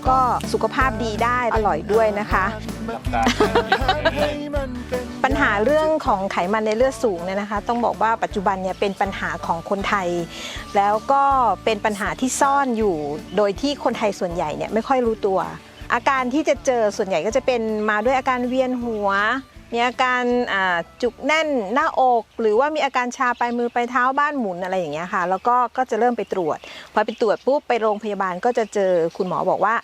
แล้วก็สุขภาพดีได้อร่อยด้วยนะคะ ปัญหาเรื่องของไขมันในเลือดสูงเนี่ยนะคะ ต้องบอกว่าปัจจุบันเนี่ยเป็นปัญหาของคนไทย แล้วก็เป็นปัญหาที่ซ่อนอยู่ โดยที่คนไทยส่วนใหญ่เนี่ยไม่ค่อยรู้ตัว อาการที่จะเจอส่วนใหญ่ก็จะเป็นมาด้วยอาการเวียนหัว มีอาการจุกแน่นหน้าอก หรือว่ามีอาการชาปลายมือปลายเท้าบ้านหมุนอะไรอย่างเงี้ยค่ะ แล้วก็ก็จะเริ่มไปตรวจ พอไปตรวจปุ๊บไปโรงพยาบาลก็จะเจอคุณหมอบอกว่า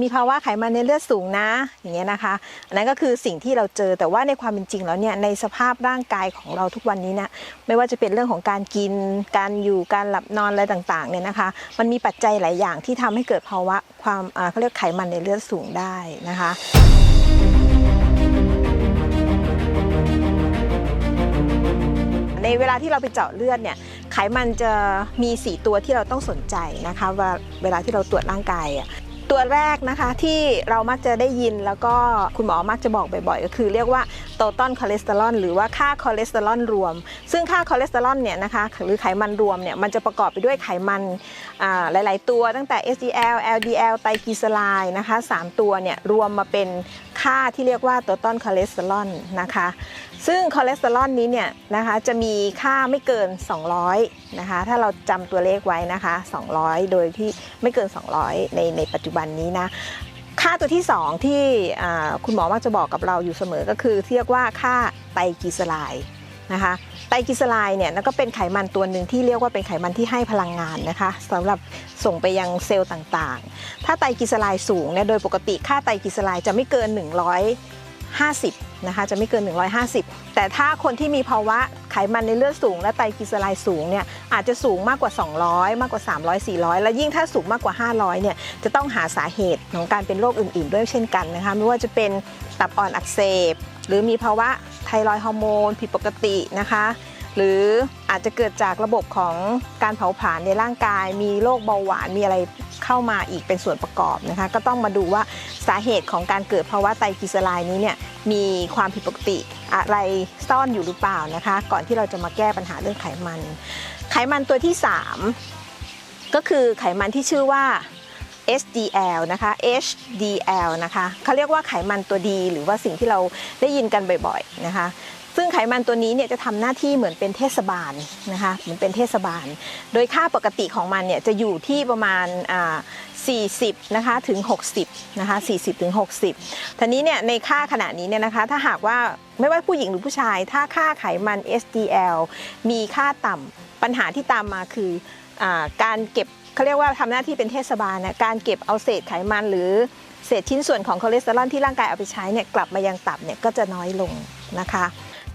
มีภาวะไขมันในเลือดสูงนะ อย่างเงี้ยนะคะอันนั้นก็คือสิ่งที่เราเจอแต่ว่าในความเป็นจริงแล้วเนี่ยในสภาพร่างกายของเราทุกวันนี้เนี่ยไม่ว่าจะเป็นเรื่องของการกินการอยู่การหลับนอนอะไรต่างๆเนี่ยนะคะ มันมีปัจจัยหลายอย่างที่ทำให้เกิดภาวะความเขาเรียกไขมันในเลือดสูงได้นะคะ ในเวลาที่เราไปเจาะเลือดเนี่ยไขมันจะมี 4 ตัวที่เราต้องสนใจนะคะว่าเวลาที่เราตรวจร่างกายอะตัวแรกนะคะที่เรามักจะได้ยินแล้วก็คุณหมอมักจะบอกบ่อยๆ ก็คือเรียกว่าโตตอนคอเลสเตอรอลหรือว่าค่าคอเลสเตอรอลรวม ซึ่งค่าคอเลสเตอรอลเนี่ยนะคะหรือไขมันรวมเนี่ยมันจะประกอบไปด้วยไขมันหลาย ๆ ตัวตั้งแต่ HDL LDL ไตรกลีเซอไรด์นะคะสามตัวเนี่ยรวมมาเป็น ค่าที่เรียกว่าตัวต้นคอเลสเตอรอลนะคะ ซึ่งคอเลสเตอรอลนี้เนี่ยนะคะจะมีค่าไม่เกิน 200 นะคะ ถ้าเราจำตัวเลขไว้นะคะ 200 โดยที่ไม่เกิน 200 ในในปัจจุบันนี้นะค่าตัวที่ 2 ที่คุณหมอมักจะบอกกับเราอยู่เสมอก็คือเรียกว่าค่าไตรกลีเซอไรด์นะคะ ไตรกลีเซอไรด์เนี่ยก็เป็นไขมันตัวหนึ่งที่เรียกว่าเป็นไขมันที่ให้พลังงานนะคะสำหรับส่งไปยังเซลล์ต่างๆ ถ้าไตรกลีเซอไรด์สูงเนี่ยโดยปกติค่าไตรกลีเซอไรด์จะไม่เกิน 150นะคะจะไม่เกิน 150 แต่ถ้าคนที่มีภาวะไขมันในเลือดสูง และไตรกลีเซอไรด์สูงเนี่ยอาจจะสูงมากกว่า 200 มากกว่า 300 400 และยิ่งถ้าสูงมากกว่า 500เนี่ยจะต้องหาสาเหตุของการเป็นโรคอื่น ๆ ด้วยเช่นกันนะคะไม่ว่าจะเป็นตับอ่อนอักเสบ หรือมีภาวะ ไทรอยฮอร์โมนผิดปกตินะคะ หรืออาจจะเกิดจากระบบของการเผาผลาญในร่างกาย มีโรคเบาหวานมีอะไรเข้ามาอีกเป็นส่วนประกอบนะคะ ก็ต้องมาดูว่าสาเหตุของการเกิดภาวะไตรกลีเซอไรด์นี้เนี่ยมีความผิดปกติอะไรซ่อนอยู่หรือเปล่านะคะ ก่อนที่เราจะมาแก้ปัญหาเรื่องไขมัน ไขมันตัวที่ 3 ก็คือไขมันที่ชื่อว่า HDL นะคะ HDL นะคะเขาเรียกว่าไขมันตัวดี หรือว่าสิ่งที่เราได้ยินกันบ่อยๆนะคะ ซึ่งไขมันตัวนี้เนี่ยจะทำหน้าที่เหมือนเป็นเทศบาลนะคะเหมือนเป็นเทศบาล โดยค่าปกติของมันเนี่ยจะอยู่ที่ประมาณ40นะคะถึง 60นะคะ40ถึง60ทีนี้เนี่ยในค่าขณะนี้เนี่ยนะคะถ้าหากว่าไม่ว่าผู้หญิงหรือผู้ชาย ถ้าค่าไขมัน HDL มีค่าต่ำปัญหาที่ตามมาคืออการเก็บ เขาเรียกว่าทำหน้าที่เป็นเทศบาลนะการเก็บเอาเศษไขมันหรือเศษชิ้นส่วนของคอเลสเตอรอลที่ร่างกายเอาไปใช้เนี่ยกลับมายังตับเนี่ยก็จะน้อยลงนะคะ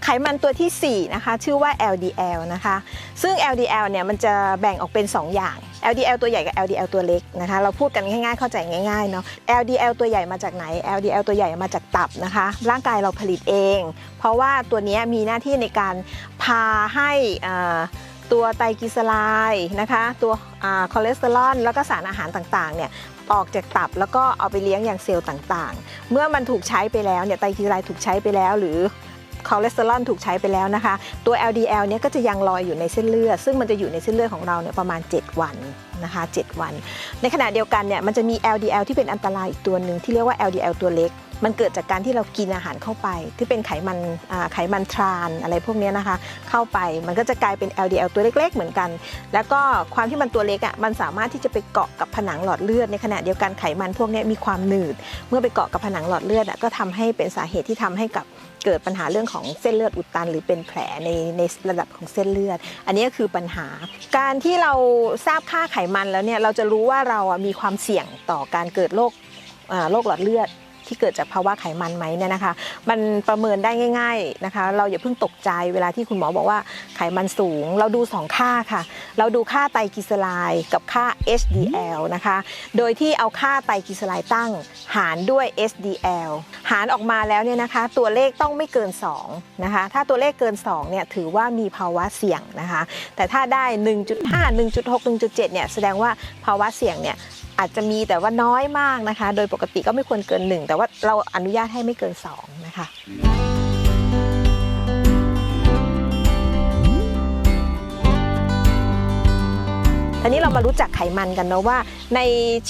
ไขมันตัวทีสี่ 4 นะคะ ชื่อว่า LDL นะคะ ซึ่ง LDL เนี่ยมันจะแบ่งออกเป็น 2 อย่าง LDL ตัวใหญ่กับ LDL ตัวเล็กนะคะ เราพูดกันง่ายๆเข้าใจง่ายๆเนาะ LDL ตัวใหญ่มาจากไหน LDL ตัวใหญ่มาจากตับนะคะ ร่างกายเราผลิตเอง เพราะว่าตัวนี้มีหน้าที่ในการพาให้อ่า ตัวไตรกลีเซอไรด์นะคะ ตัวคอเลสเตอรอลแล้วก็สารอาหารต่างๆเนี่ยออกจากตับแล้วก็เอาไปเลี้ยงอย่างเซลล์ต่างๆ เมื่อมันถูกใช้ไปแล้วเนี่ยไตรกลีเซอไรด์ถูกใช้ไปแล้วหรือคอเลสเตอรอลถูกใช้ไปแล้วนะคะ ตัว LDL เนี่ยก็จะยังลอยอยู่ในเส้นเลือด ซึ่งมันจะอยู่ในเส้นเลือดของเราเนี่ยประมาณ 7 วันนะคะ 7 วัน ในขณะเดียวกันเนี่ยมันจะมี LDL ที่เป็นอันตรายอีกตัวหนึ่งที่เรียกว่า LDL ตัวเล็ก มันเกิดจากการที่เรากินอาหารเข้าไป ที่เป็นไขมันไขมันทรานอะไรพวกนี้นะคะ เข้าไปมันก็จะกลายเป็น LDL ตัวเล็ก ๆ เหมือนกัน แล้วก็ความที่มันตัวเล็กอะมันสามารถที่จะไปเกาะกับผนังหลอดเลือดในขณะเดียวกันไขมันพวกนี้มีความหนืด เมื่อไปเกาะกับผนังหลอดเลือดอะก็ทำให้เป็นสาเหตุที่ทำให้กับเกิดปัญหาเรื่องของเส้นเลือดอุดตัน หรือเป็นแผลในในระดับของเส้นเลือด อันนี้ก็คือปัญหา การที่เราทราบค่าไขมันแล้วเนี่ยเราจะรู้ว่าเราอะมีความเสี่ยงต่อการเกิดโรคโรคหลอดเลือด ที่เกิดจากภาวะไขมันไหมเนี่ยนะคะ มันประเมินได้ง่ายๆนะคะ เราอย่าเพิ่งตกใจเวลาที่คุณหมอบอกว่าไขมันสูง เราดู 2 ค่าค่ะ เราดูค่าไตรกลีเซอไรด์กับค่า HDL นะคะ โดยที่เอาค่าไตรกลีเซอไรด์ตั้ง หารด้วย HDL หารออกมาแล้วเนี่ยนะคะ ตัวเลขต้องไม่เกิน2นะคะ ถ้าตัวเลขเกิน2เนี่ยถือว่ามีภาวะเสี่ยงนะคะ แต่ถ้าได้ 1.5 1.6 1.7เนี่ยแสดงว่าภาวะเสี่ยงเนี่ย อาจจะมีแต่ว่าน้อยมากนะคะ โดยปกติก็ไม่ควรเกิน 1 แต่ว่าเราอนุญาตให้ไม่เกิน 2 นะคะทีนี้เรามารู้จักไขมันกันเนาะว่า ใน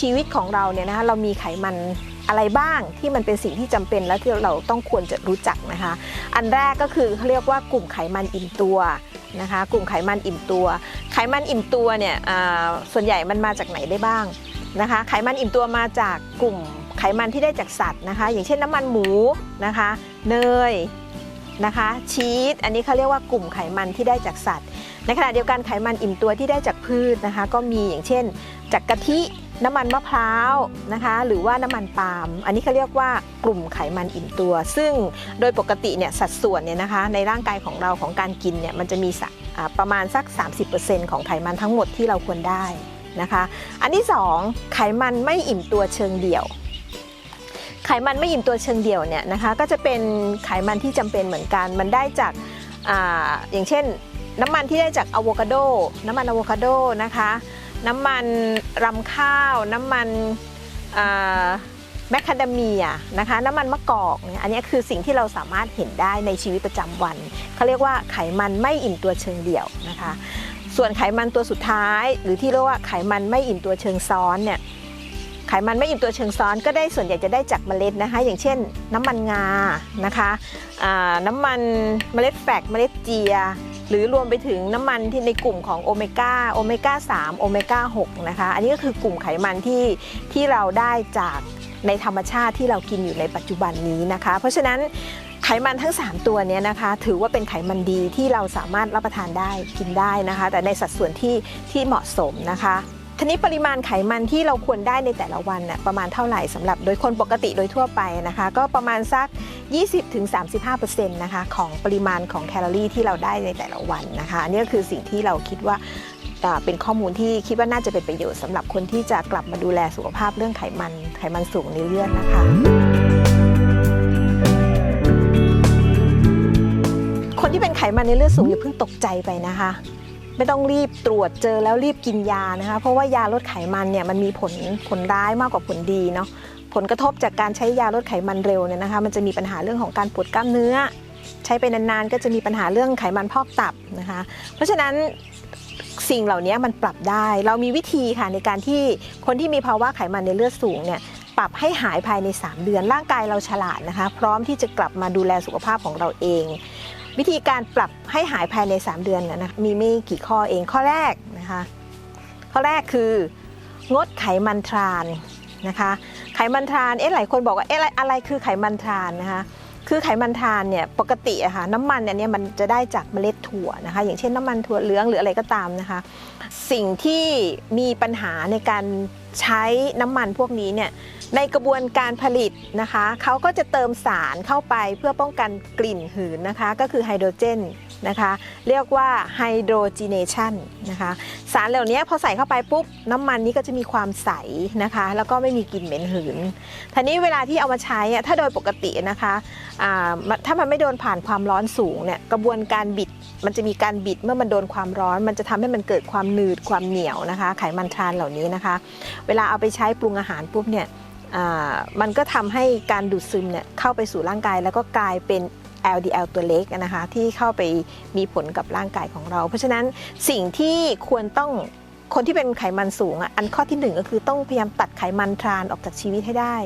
ชีวิตของเราเนี่ยนะคะเรามีไขมันอะไรบ้างที่มันเป็นสิ่งที่จำเป็นและที่เราต้องควรจะรู้จักนะคะ อันแรกก็คือเขาเรียกว่ากลุ่มไขมันอิ่มตัวนะคะ กลุ่มไขมันอิ่มตัว ไขมันอิ่มตัวเนี่ยส่วนใหญ่มันมาจากไหนได้บ้าง นะคะไขมันอิ่มตัวมาจากกลุ่มไขมันที่ได้จากสัตว์นะคะ อย่างเช่นน้ำมันหมูนะคะ เนยนะคะชีสอันนี้เขาเรียกว่ากลุ่มไขมันที่ได้จากสัตว์ ในขณะเดียวกันไขมันอิ่มตัวที่ได้จากพืชนะคะ ก็มีอย่างเช่น จากกะทิน้ำมันมะพร้าวนะคะหรือว่าน้ำมันปาล์มอันนี้เขาเรียกว่ากลุ่มไขมันอิ่มตัว ซึ่งโดยปกติเนี่ยสัดส่วนเนี่ยนะคะในร่างกายของเราของการกินเนี่ยมันจะมีสักอ่าประมาณสัก 30%ของไขมันทั้งหมดที่เราควรได้ นะคะ อันที่สองไขมันไม่อิ่มตัวเชิงเดี่ยว ไขมันไม่อิ่มตัวเชิงเดี่ยวเนี่ยนะคะก็จะเป็นไขมันที่จำเป็นเหมือนกันมันได้จากออย่างเช่น น้ำมันที่ได้จากอะโวคาโด น้ำมันอะโวคาโดนะคะน้ำมันรำข้าว น้ำมันแมคคาเดเมียนะคะน้ำมันมะกอกเนี่ยอันนี้คือสิ่งที่เราสามารถเห็นได้ในชีวิตประจำวันเขาเรียกว่าไขมันไม่อิ่มตัวเชิงเดี่ยวนะคะ ส่วนไขมันตัวสุดท้าย หรือที่เรียกว่าไขมันไม่อิ่มตัวเชิงซ้อนเนี่ยไขมันไม่อิ่มตัวเชิงซ้อนก็ได้ส่วนใหญ่จะได้จากเมล็ดนะคะ อย่างเช่น น้ำมันงานะคะน้ำมันเมล็ดแฟกเมล็ดเจีย หรือรวมไปถึงน้ำมันที่ในกลุ่มของโอเมก้าโอเมก้า3โอเมก้า6นะคะ อันนี้ก็คือกลุ่มไขมันที่ที่เราได้จากในธรรมชาติที่เรากินอยู่ในปัจจุบันนี้นะคะ เพราะฉะนั้น ไขมันทั้ง 3 ตัวนี้นะคะ ถือว่าเป็นไขมันดีที่เราสามารถรับประทานได้กินได้นะคะ แต่ในสัดส่วนที่ที่เหมาะสมนะคะทีนี้ปริมาณไขมันที่เราควรได้ในแต่ละวันน่ะประมาณเท่าไหร่สำหรับโดยคนปกติโดยทั่วไปนะคะ ก็ประมาณสัก 20-35%นะคะของปริมาณของแคลอรี่ที่เราได้ในแต่ละวันนะคะอันนี้ก็คือสิ่งที่เราคิดว่าอ่าเป็นข้อมูลที่คิดว่าน่าจะเป็นประโยชน์สำหรับคนที่จะกลับมาดูแลสุขภาพเรื่องไขมันไขมันสูงในเลือดนะคะ คนที่เป็นไขมันในเลือดสูงอย่าเพิ่งตกใจไปนะคะ ไม่ต้องรีบตรวจเจอแล้วรีบกินยานะคะ เพราะว่ายาลดไขมันเนี่ยมันมีผลผลร้ายมากกว่าผลดีเนาะผลกระทบจากการใช้ยาลดไขมันเร็วเนี่ยนะคะ มันจะมีปัญหาเรื่องของการปวดกล้ามเนื้อ ใช้ไปนานๆก็จะมีปัญหาเรื่องไขมันพอกตับนะคะ เพราะฉะนั้นสิ่งเหล่านี้มันปรับได้ เรามีวิธีค่ะในการที่คนที่มีภาวะไขมันในเลือดสูงเนี่ยปรับให้หายภายใน 3 เดือนร่างกายเราฉลาดนะคะ พร้อมที่จะกลับมาดูแลสุขภาพของเราเอง วิธีการปรับให้หายภายใน 3 เดือนนะมีไม่กี่ข้อเองข้อแรกนะคะข้อแรกคืองดไขมันทรานนะคะไขมันทรานเอ๊ะหลายคนบอกว่าเอ๊ะอะไรอะไรคือไขมันทรานนะคะคือไขมันทรานเนี่ยปกติอะค่ะน้ำมันเนี้ยมันจะได้จากเมล็ดถั่วนะคะ อย่างเช่นน้ำมันถั่วเหลืองหรืออะไรก็ตามนะคะ สิ่งที่มีปัญหาในการใช้น้ำมันพวกนี้เนี่ย ในกระบวนการผลิตนะคะเขาก็จะเติมสารเข้าไปเพื่อป้องกันกลิ่นหืนนะคะ ก็คือไฮโดรเจนนะคะเรียกว่าไฮโดรจีเนชันนะคะสารเหล่านี้พอใส่เข้าไปปุ๊บน้ำมันนี้ก็จะมีความใสนะคะ แล้วก็ไม่มีกลิ่นเหม็นหืนทีนี้เวลาที่เอามาใช้อะถ้าโดยปกตินะคะถ้ามันไม่โดนผ่านความร้อนสูงเนี่ยกระบวนการบิดมันจะมีการบิดเมื่อมันโดนความร้อน มันจะทำให้มันเกิดความหนืดความเหนียวนะคะ ไขมันทรานเหล่านี้นะคะ เวลาเอาไปใช้ปรุงอาหารปุ๊บเนี่ย มันก็ทำให้การดูดซึมเนี่ยเข้าไปสู่ร่างกาย แล้วก็กลายเป็น LDL ตัวเล็กนะคะที่เข้าไปมีผลกับร่างกายของเรา เพราะฉะนั้นสิ่งที่ควรต้องคนที่เป็นไขมันสูงอะอันข้อที่หนึ่งก็คือต้องพยายามตัดไขมันทรานออกจากชีวิตให้ได้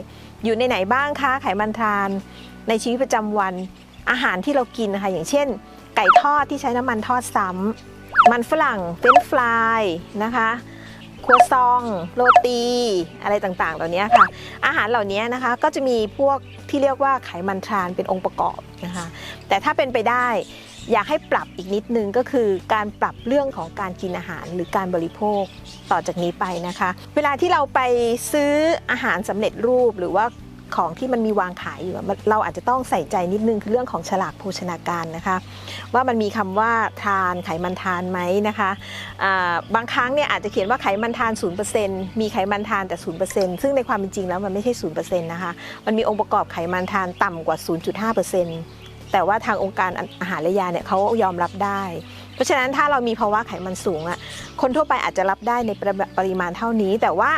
อยู่ในไหนบ้างคะไขมันทรานในชีวิตประจำวันอาหารที่เรากินนะคะอย่างเช่น ไก่ทอดที่ใช้น้ำมันทอดซ้ำมันฝรั่งเฟรนฟรายนะคะ ครัวซอง โรตี อะไรต่างๆ เหล่านี้ค่ะ อาหารเหล่านี้นะคะก็จะมีพวกที่เรียกว่าไขมันทรานเป็นองค์ประกอบนะคะ แต่ถ้าเป็นไปได้อยากให้ปรับอีกนิดนึงก็คือการปรับเรื่องของการกินอาหารหรือการบริโภคต่อจากนี้ไปนะคะ เวลาที่เราไปซื้ออาหารสำเร็จรูปหรือว่า ของที่มันมีวางขายอยู่เราอาจจะต้องใส่ใจนิดนึงคือเรื่องของฉลากโภชนาการนะคะ ว่ามันมีคำว่าทานไขมันทานไหมนะคะบางครั้งเนี่ยอาจจะเขียนว่าไขมันทาน 0%มีไขมันทานแต่ 0%ซึ่งในความเป็นจริงแล้วมันไม่ใช่ 0%นะคะมันมีองค์ประกอบไขมันทานต่ำกว่า 0.5%แต่ว่าทางองค์การอาหารและยาเนี่ยเขายอมรับได้ เพราะฉะนั้นถ้าเรามีภาวะไขมันสูงอะคนทั่วไปอาจจะรับได้ในปริมาณเท่านี้ แต่ว่า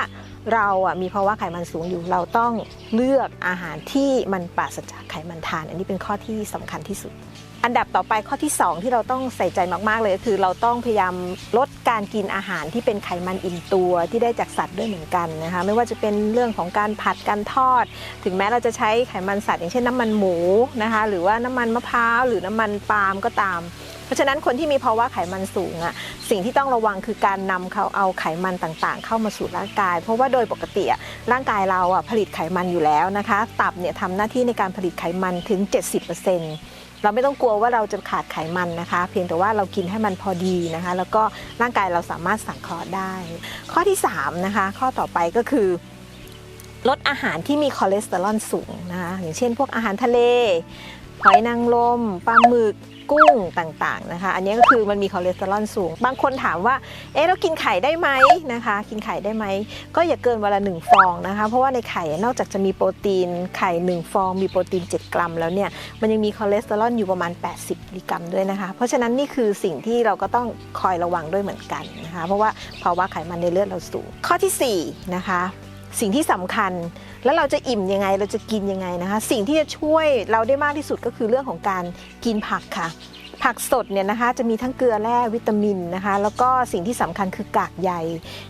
เราอะมีภาวะไขมันสูงอยู่เราต้องเลือกอาหารที่มันปราศจากไขมันทาน อันนี้เป็นข้อที่สำคัญที่สุด อันดับต่อไปข้อที่ 2 ที่เราต้องใส่ใจมาก ๆ เลยก็คือเราต้องพยายามลดการกินอาหารที่เป็นไขมันอิ่มตัวที่ได้จากสัตว์ด้วยเหมือนกันนะคะไม่ว่าจะเป็นเรื่องของการผัดการทอด ถึงแม้เราจะใช้ไขมันสัตว์ อย่างเช่นน้ำมันหมูนะคะหรือว่าน้ำมันมะพร้าวหรือน้ำมันปาล์มก็ตาม ราะฉะนั้นคนที่มีภาวะไขมันสูงอะสิ่งที่ต้องระวังคือการนำเขาเอาไขมันต่างๆ เข้ามาสู่ร่างกาย เพราะว่าโดยปกติอะร่างกายเราอะผลิตไขมันอยู่แล้วนะคะ ตับเนี่ยทำหน้าที่ในการผลิตไขมันถึง 70%เราไม่ต้องกลัวว่าเราจะขาดไขมันนะคะ เพียงแต่ว่าเรากินให้มันพอดีนะคะ แล้วก็ร่างกายเราสามารถสังเคราะห์ได้ ข้อที่3นะคะข้อต่อไปก็คือลดอาหารที่มีคอเลสเตอรอลสูงนะคะอย่างเช่นพวกอาหารทะเลหอยนางรมปลาหมึก กุ้งต่างๆนะคะ อันนี้ก็คือมันมีคอเลสเตอรอลสูง บางคนถามว่า เอ๊ะเรากินไข่ได้ไหมนะคะ กินไข่ได้ไหม ก็อย่าเกินวันละหนึ่งฟองนะคะ เพราะว่าในไข่นอกจากจะมีโปรตีนไข่หนึ่งฟองมีโปรตีน 7 กรัม แล้วเนี่ย มันยังมีคอเลสเตอรอลอยู่ประมาณ 80มิลลิกรัมด้วยนะคะ เพราะฉะนั้นนี่คือสิ่งที่เราก็ต้องคอยระวังด้วยเหมือนกันนะคะ เพราะว่าภาวะไขมันในเลือดเราสูง ข้อทีสี่4นะคะ สิ่งที่สำคัญ แล้วเราจะอิ่มยังไงเราจะกินยังไงนะคะ สิ่งที่จะช่วยเราได้มากที่สุดก็คือเรื่องของการกินผักค่ะ ผักสดเนี่ยนะคะจะมีทั้งเกลือแร่วิตามินนะคะ แล้วก็สิ่งที่สำคัญคือกากใย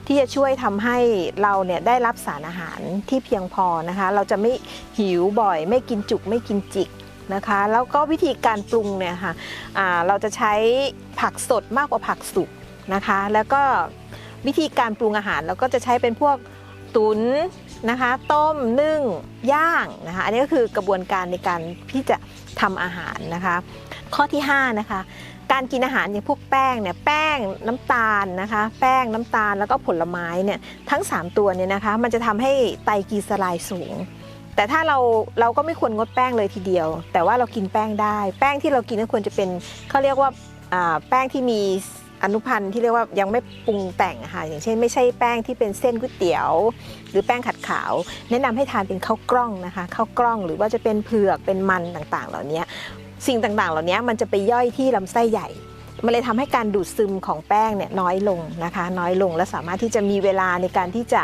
ที่จะช่วยทำให้เราเนี่ยได้รับสารอาหารที่เพียงพอนะคะ เราจะไม่หิวบ่อย ไม่กินจุกไม่กินจิกนะคะแล้วก็วิธีการปรุงเนี่ยค่ะอ่าเราจะใช้ผักสดมากกว่าผักสุกนะคะ แล้วก็วิธีการปรุงอาหารเราก็จะใช้เป็นพวกตุ๋น นะคะ ต้มนึ่งย่างนะคะ อันนี้ก็คือกระบวนการในการที่จะทำอาหารนะคะ ข้อที่5นะคะการกินอาหารอย่างพวกแป้งเนี่ยแป้งน้ำตาลนะคะ แป้งน้ำตาลแล้วก็ผลไม้เนี่ยทั้ง 3 ตัวเนี่ยนะคะ มันจะทำให้ไตรกลีเซอไรด์สูง แต่ถ้าเราเราก็ไม่ควรงดแป้งเลยทีเดียว แต่ว่าเรากินแป้งได้ แป้งที่เรากินก็ควรจะเป็นเขาเรียกว่าแป้งที่มี อนุพันธ์ที่เรียกว่ายังไม่ปรุงแต่งค่ะอย่างเช่น ไม่ใช่แป้งที่เป็นเส้นก๋วยเตี๋ยว หรือแป้งขัดขาว แนะนำให้ทานเป็นข้าวกล้องนะคะข้าวกล้องหรือว่าจะเป็นเผือกเป็นมันต่างๆ เหล่านี้สิ่งต่างๆ เหล่านี้มันจะไปย่อยที่ลำไส้ใหญ่มันเลยทำให้การดูดซึมของแป้งเนี่ยน้อยลงนะคะ น้อยลงและสามารถที่จะมีเวลาในการที่จะ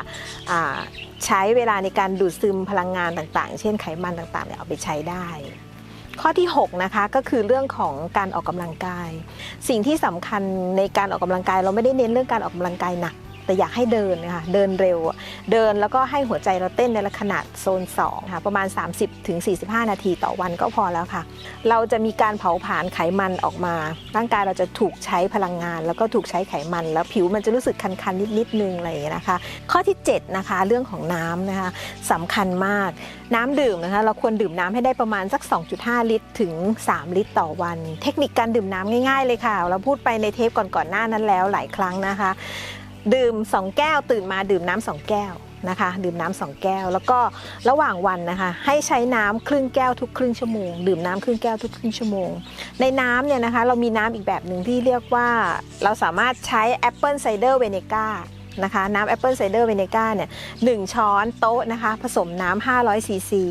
ใช้เวลาในการดูดซึมพลังงานต่างๆ เช่นไขมันต่างๆเนี่ยเอาไปใช้ได้ ข้อที่ 6 นะคะก็คือเรื่องของการออกกำลังกาย สิ่งที่สำคัญในการออกกำลังกาย เราไม่ได้เน้นเรื่องการออกกำลังกายหนัก แต่อยากให้เดินนะคะเดินเร็ว เดินแล้วก็ให้หัวใจเราเต้นในขนาดโซน2ค่ะประมาณ 30-45ถึง45 นาทีต่อวันก็พอแล้วค่ะ เราจะมีการเผาผลาญไขมันออกมา ร่างกายเราจะถูกใช้พลังงาน แล้วก็ถูกใช้ไขมัน แล้วผิวมันจะรู้สึกคันๆนิดๆนึงอะไรอย่างเงี้ยนะคะ ข้อที่ 7 นะคะ เรื่องของน้ำนะคะสำคัญมากน้ำดื่มนะคะเราควรดื่มน้ำให้ได้ประมาณสัก 2.5 ลิตร ถึง 3 ลิตรต่อวัน เทคนิคการดื่มน้ำง่าย ๆ เลยค่ะ เราพูดไปในเทปก่อนๆหน้านั้นแล้วหลายครั้งนะคะ ดื่ม 2 แก้ว ตื่นมาดื่มน้ำสองแก้วนะคะ ดื่มน้ำสองแก้ว แล้วก็ระหว่างวันนะคะ ให้ใช้น้ำครึ่งแก้วทุกครึ่งชั่วโมง ดื่มน้ำครึ่งแก้วทุกครึ่งชั่วโมง ในน้ำเนี่ยนะคะ เรามีน้ำอีกแบบหนึ่งที่เรียกว่า เราสามารถใช้แอปเปิลไซเดอร์เวเนก้านะคะน้ำแอปเปิลไซเดอร์เวเนก้าเนี่ยหนึ่งช้อนโต๊ะนะคะ ผสมน้ำ500ซีซี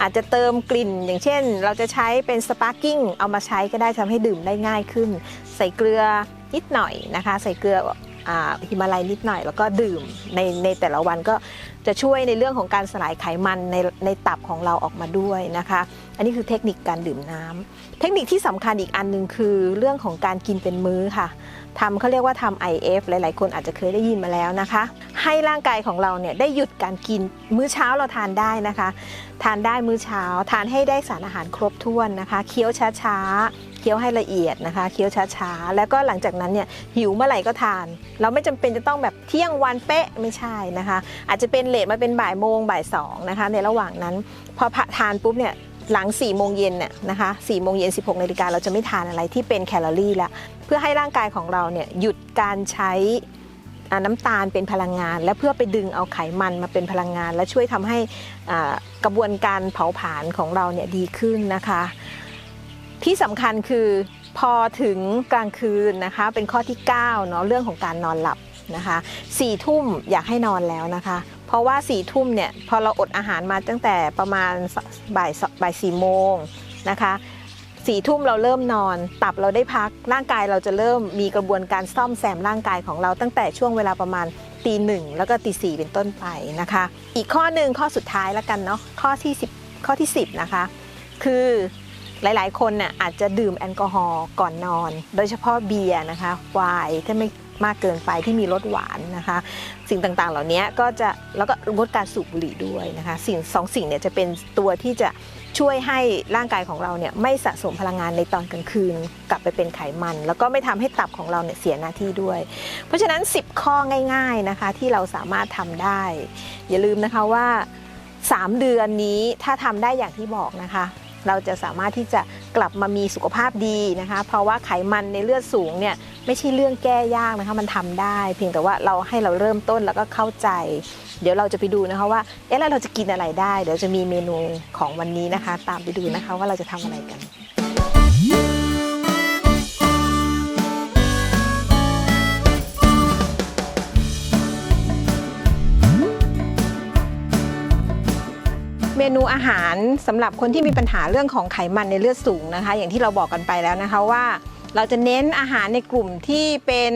อาจจะเติมกลิ่น อย่างเช่น เราจะใช้เป็นสปาร์กิ้งเอามาใช้ก็ได้ทำให้ดื่มได้ง่ายขึ้น ใส่เกลือนิดหน่อยนะคะ ใส่เกลือ ฮิมาลัยนิดหน่อย แล้วก็ดื่มในในแต่ละวันก็จะช่วยในเรื่องของการสลายไขมันในในตับของเราออกมาด้วยนะคะ อันนี้คือเทคนิคการดื่มน้ำเทคนิคที่สำคัญอีกอันหนึ่งคือเรื่องของการกินเป็นมื้อค่ะทำเขาเรียกว่าทำ IF หลาย ๆ คนอาจจะเคยได้ยินมาแล้วนะคะ ให้ร่างกายของเราเนี่ยได้หยุดการกินมื้อเช้าเราทานได้นะคะ ทานได้มื้อเช้า ทานให้ได้สารอาหารครบถ้วนนะคะ เคี้ยวช้า ๆ คี้ยวให้ละเอียดนะคะ เคี้ยวช้าๆ แล้วก็หลังจากนั้นเนี่ยหิวเมื่อไหร่ก็ทาน เราไม่จำเป็นจะต้องแบบเที่ยงวันเป๊ะไม่ใช่นะคะ อาจจะเป็นเลทมาเป็นบ่ายโมงบ่ายสองนะคะ ในระหว่างนั้น พอทานปุ๊บเนี่ยหลัง4ี่โมงเย็นเนี่ยนะคะสี่โมงเย็น 16นาฬิกาเราจะไม่ทานอะไรที่เป็นแคลอรี่ละเพื่อให้ร่างกายของเราเนี่ยหยุดการใช้น้ำตาลเป็นพลังงาน และเพื่อไปดึงเอาไขมันมาเป็นพลังงาน และช่วยทำให้กระบวนการเผาผลาญของเราเนี่ยดีขึ้นนะคะ ที่สำคัญคือพอถึงกลางคืนนะคะ เป็นข้อที่9เนาะเรื่องของการนอนหลับนะคะสี่ทุ่มอยากให้นอนแล้วนะคะ เพราะว่าสี่ทุ่มเนี่ยพอเราอดอาหารมาตั้งแต่ประมาณบ่ายบ่ายสี่โมงนะคะสี่ทุ่มเราเริ่มนอน ตับเราได้พักร่างกายเราจะเริ่มมีกระบวนการซ่อมแซมร่างกายของเราตั้งแต่ช่วงเวลาประมาณตีหนึ่งแล้วก็ตีสี่เป็นต้นไปนะคะ อีกข้อหนึ่งข้อสุดท้ายแล้วกันเนาะข้อที่10ข้อที่ 10 นะคะ คือ หลาย ๆ คนน่ะอาจจะดื่มแอลกอฮอล์ก่อนนอน โดยเฉพาะเบียร์นะคะไวน์ถ้าไม่มากเกินไปที่มีรสหวานนะคะ สิ่งต่างๆ เหล่านี้ก็จะแล้วก็งดการสูบบุหรี่ด้วยนะคะสิ่งสองสิ่งเนี่ยจะเป็นตัวที่จะช่วยให้ร่างกายของเราเนี่ยไม่สะสมพลังงานในตอนกลางคืน กลับไปเป็นไขมัน แล้วก็ไม่ทำให้ตับของเราเนี่ยเสียหน้าที่ด้วย เพราะฉะนั้น 10 ข้อง่าย ๆนะคะ ที่เราสามารถทำได้ อย่าลืมนะคะว่า 3 เดือนนี้ถ้าทำได้อย่างที่บอกนะคะ เราจะสามารถที่จะกลับมามีสุขภาพดีนะคะ เพราะว่าไขมันในเลือดสูงเนี่ยไม่ใช่เรื่องแก้ยากนะคะมันทำได้ เพียงแต่ว่าเราให้เราเริ่มต้นแล้วก็เข้าใจ เดี๋ยวเราจะไปดูนะคะว่าเอ๊ะแล้วเราจะกินอะไรได้ เดี๋ยวจะมีเมนูของวันนี้นะคะ ตามไปดูนะคะว่าเราจะทำอะไรกัน เมนูอาหารสำหรับคนที่มีปัญหาเรื่องของไขมันในเลือดสูงนะคะ อย่างที่เราบอกกันไปแล้วนะคะว่า เราจะเน้นอาหารในกลุ่มที่เป็น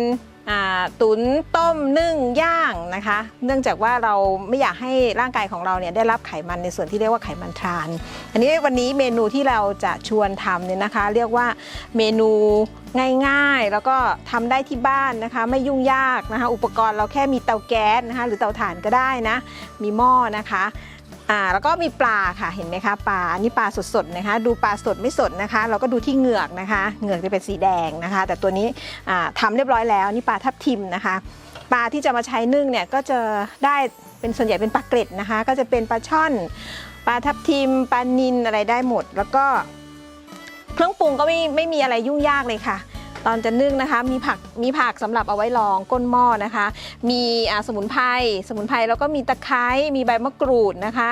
ตุนต้มนึ่งย่างนะคะ เนื่องจากว่าเราไม่อยากให้ร่างกายของเราเนี่ยได้รับไขมันในส่วนที่เรียกว่าไขมันทราน อันนี้วันนี้เมนูที่เราจะชวนทำเนี่ยนะคะ เรียกว่าเมนูง่ายๆ แล้วก็ทำได้ที่บ้านนะคะ ไม่ยุ่งยากนะคะ อุปกรณ์เราแค่มีเตาแก๊สนะคะ หรือเตาถ่านก็ได้นะ มีหม้อนะคะ อ่าแล้วก็มีปลาค่ะเห็นไหมคะปลานนี้ปลาสดๆนะคะ ดูปลาสดไม่สดนะคะ เราก็ดูที่เหงือกนะคะเหงือกจะเป็นสีแดงนะคะ แต่ตัวนี้อ่าทำเรียบร้อยแล้วนี่ปลาทับทิมนะคะ ปลาที่จะมาใช้นึ่งเนี่ยก็จะได้เป็นส่วนใหญ่เป็นปลาเกร็ดนะคะ ก็จะเป็นปลาช่อนปลาทับทิมปลานินอะไรได้หมด แล้วก็เครื่องปรุงก็ไม่ไม่มีอะไรยุ่งยากเลยค่ะ ตอนจะนึ่งนะคะ มีผักมีผักสำหรับเอาไว้รองก้นหม้อนะคะ มีสมุนไพรสมุนไพรแล้วก็มีตะไคร้มีใบมะกรูดนะคะ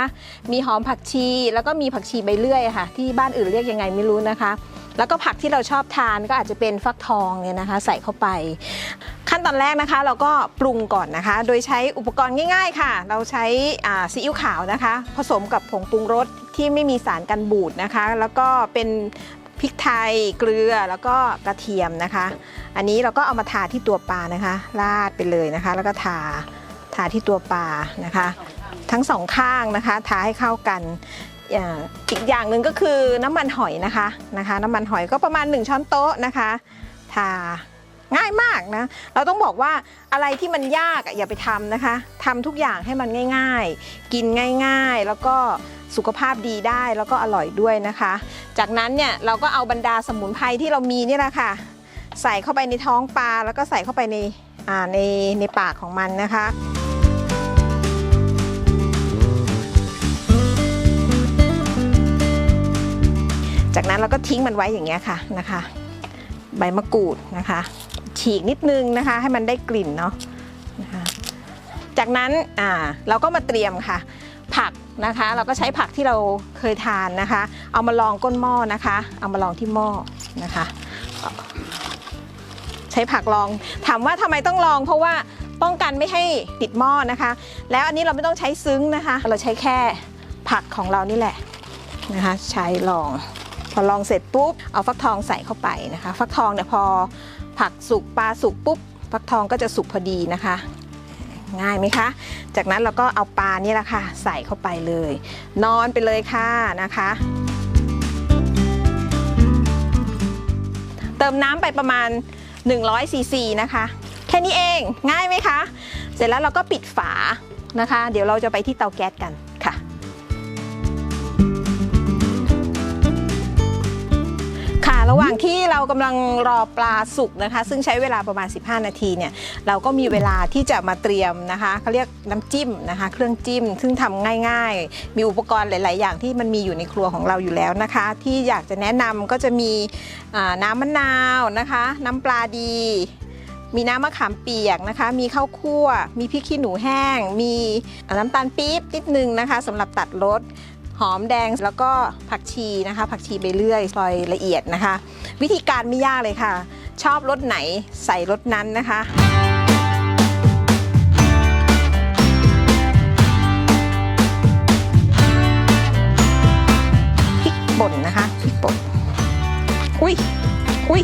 มีหอมผักชี แล้วก็มีผักชีใบเลื่อยค่ะ ที่บ้านอื่นเรียกยังไงไม่รู้นะคะ แล้วก็ผักที่เราชอบทานก็อาจจะเป็นฟักทองเนี่ยนะคะ ใส่เข้าไป ขั้นตอนแรกนะคะ เราก็ปรุงก่อนนะคะ โดยใช้อุปกรณ์ง่าย ๆ ค่ะ เราใช้ซีอิ๊วขาวนะคะ ผสมกับผงปรุงรสที่ไม่มีสารกันบูดนะคะ แล้วก็เป็น พริกไทยเกลือแล้วก็กระเทียมนะคะ อันนี้เราก็เอามาทาที่ตัวปลานะคะราดไปเลยนะคะ แล้วก็ทาทาที่ตัวปลานะคะ ทั้งสองข้างนะคะ ทาให้เข้ากันอ่าอีกอย่างหนึ่งก็คือน้ำมันหอยนะคะนะคะ น้ำมันหอยก็ประมาณ 1 ช้อนโต๊ะนะคะ ทาง่ายมากนะ เราต้องบอกว่าอะไรที่มันยากอะอย่าไปทำนะคะทำทุกอย่างให้มันง่าย ๆ กินง่าย ๆ แล้วก็สุขภาพดีได้แล้วก็อร่อยด้วยนะคะ จากนั้นเนี่ยเราก็เอาบรรดาสมุนไพรที่เรามีนี่แหละค่ะ ใส่เข้าไปในท้องปลาแล้วก็ใส่เข้าไปในอ่าในในปากของมันนะคะจากนั้นเราก็ทิ้งมันไว้อย่างเงี้ยค่ะนะคะ ใบมะกรูดนะคะ ฉีกนิดนึงนะคะ ให้มันได้กลิ่นเนาะนะคะ จากนั้นอ่าเราก็มาเตรียมค่ะ นะคะ เราก็ใช้ผักที่เราเคยทานนะคะ เอามาลองก้นหม้อนะคะ เอามาลองที่หม้อนะคะ ใช้ผักลอง ถามว่าทำไมต้องลอง เพราะว่าป้องกันไม่ให้ติดหม้อนะคะ แล้วอันนี้เราไม่ต้องใช้ซึ้งนะคะ เราใช้แค่ผักของเรานี่แหละนะคะ ใช้ลอง พอลองเสร็จปุ๊บเอาฟักทองใส่เข้าไปนะคะ ฟักทองเนี่ยพอผักสุกปลาสุกปุ๊บฟักทองก็จะสุกพอดีนะคะ ง่ายไหมคะ จากนั้นเราก็เอาปลานี่แหละค่ะ ใส่เข้าไปเลย นอนไปเลยค่ะนะคะ เติมน้ำไปประมาณ 100ซีซีนะคะ แค่นี้เองง่ายไหมคะ เสร็จแล้วเราก็ปิดฝานะคะ เดี๋ยวเราจะไปที่เตาแก๊สกัน ระหว่างที่เรากำลังรอปลาสุกนะคะ ซึ่งใช้เวลาประมาณ 15 นาทีเนี่ยเราก็มีเวลาที่จะมาเตรียมนะคะเขาเรียกน้ำจิ้มนะคะ เครื่องจิ้ม ซึ่งทำง่าย ๆ มีอุปกรณ์หลาย ๆ อย่างที่มันมีอยู่ในครัวของเราอยู่แล้วนะคะ ที่อยากจะแนะนำก็จะมีน้ำมะนาวนะคะ น้ำปลาดีมีน้ำมะขามเปียกนะคะ มีข้าวคั่ว มีพริกขี้หนูแห้ง มีน้ำตาลปี๊บนิดนึงนะคะสำหรับตัดรส หอมแดงแล้วก็ผักชีนะคะ ผักชีไปเรื่อยซอยละเอียดนะคะ วิธีการไม่ยากเลยค่ะ ชอบรสไหนใส่รสนั้นนะคะพริกป่นนะคะพริกป่นอุ้ยอุ้ย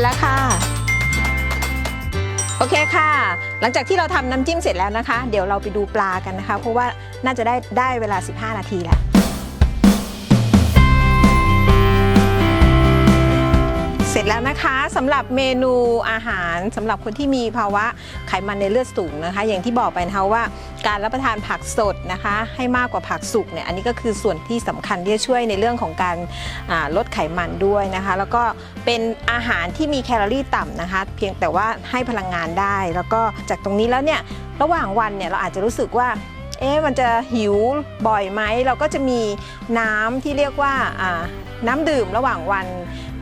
จแล้วค่ะ โอเคค่ะ หลังจากที่เราทำน้ำจิ้มเสร็จแล้วนะคะ เดี๋ยวเราไปดูปลากันนะคะ เพราะว่าน่าจะได้ได้เวลา 15 นาทีแล้ว เสร็จแล้วนะคะสำหรับเมนูอาหารสำหรับคนที่มีภาวะไขมันในเลือดสูงนะคะ อย่างที่บอกไปนะคะว่า การรับประทานผักสดนะคะ ให้มากกว่าผักสุกเนี่ยอันนี้ก็คือส่วนที่สำคัญที่จะช่วยในเรื่องของการลดไขมันด้วยนะคะ แล้วก็เป็นอาหารที่มีแคลอรี่ต่ำนะคะ เพียงแต่ว่าให้พลังงานได้ แล้วก็จากตรงนี้แล้วเนี่ยระหว่างวันเนี่ยเราอาจจะรู้สึกว่าเอ๊ะมันจะหิวบ่อยไหมเราก็จะมีน้ำที่เรียกว่าน้ำดื่มระหว่างวัน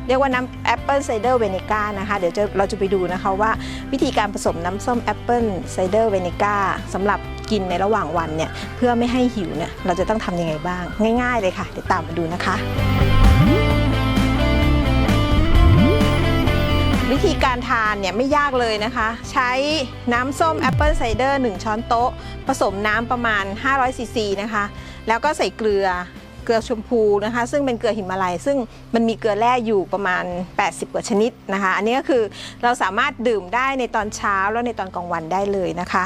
เรียกว่าน้ำแอปเปิลไซเดอร์เวเนก้านะคะ เดี๋ยวเราจะไปดูนะคะว่าวิธีการผสมน้ำส้มแอปเปิลไซเดอร์เวเนก้าสำหรับ กินในระหว่างวันเนี่ยเพื่อไม่ให้หิวเนี่ยเราจะต้องทำยังไงบ้าง ง่าย ๆ เลยค่ะ เดี๋ยวตามมาดูนะคะ วิธีการทานเนี่ยไม่ยากเลยนะคะ ใช้น้ำส้มแอปเปิลไซเดอร์1ช้อนโต๊ะ ผสมน้ำประมาณ500ซีซีนะคะ แล้วก็ใส่เกลือ เกลือชมพูนะคะ ซึ่งเป็นเกลือหิมาลัย ซึ่งมันมีเกลือแร่อยู่ประมาณ 80 กว่าชนิดนะคะ อันนี้ก็คือเราสามารถดื่มได้ในตอนเช้าแล้วในตอนกลางวันได้เลยนะคะ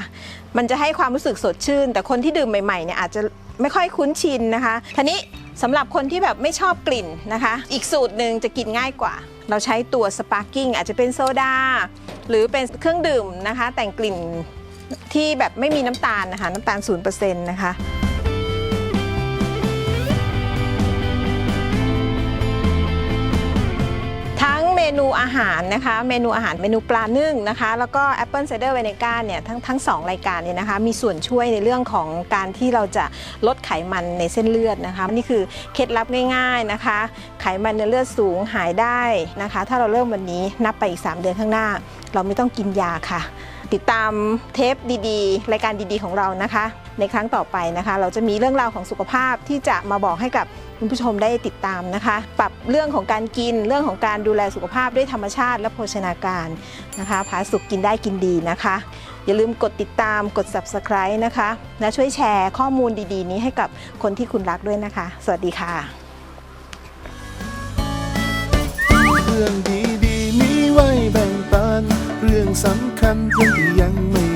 มันจะให้ความรู้สึกสดชื่น แต่คนที่ดื่มใหม่ๆเนี่ยอาจจะไม่ค่อยคุ้นชินนะคะทีนี้สำหรับคนที่แบบไม่ชอบกลิ่นนะคะ อีกสูตรหนึ่งจะกินง่ายกว่า เราใช้ตัวสปาร์กิ้งอาจจะเป็นโซดาหรือเป็นเครื่องดื่มนะคะ แต่งกลิ่นที่แบบไม่มีน้ำตาลนะคะ น้ำตาล0%นะคะ มนูอาหารนะคะ เมนูอาหารเมนูปลานึ่งนะคะ แล้วก็ Apple Cider Vinegar เนี่ยทั้งทั้งสองรายการเนี่ยนะคะมีส่วนช่วยในเรื่องของการที่เราจะลดไขมันในเส้นเลือดนะคะนี่คือเคล็ดลับง่ายๆนะคะ ไขมันในเลือดสูงหายได้นะคะ ถ้าเราเริ่มวันนี้นับไปอีก 3 เดือนข้างหน้า เราไม่ต้องกินยาค่ะ ติดตามเทปดีๆ รายการดีๆ ของเรานะคะ ในครั้งต่อไปนะคะ เราจะมีเรื่องราวของสุขภาพที่จะมาบอกให้กับ คุณผู้ชมได้ติดตามนะคะ ปรับเรื่องของการกินเรื่องของการดูแลสุขภาพด้วยธรรมชาติและโภชนาการนะคะผาสุกกินได้กินดีนะคะ อย่าลืมกดติดตามกด subscribe นะคะและช่วยแชร์ข้อมูลดีๆ นี้ให้กับคนที่คุณรักด้วยนะคะ สวัสดีค่ะ เรื่องดีๆมีไว้แบ่งปัน เรื่องสำคัญเพื่อนที่ยังไม่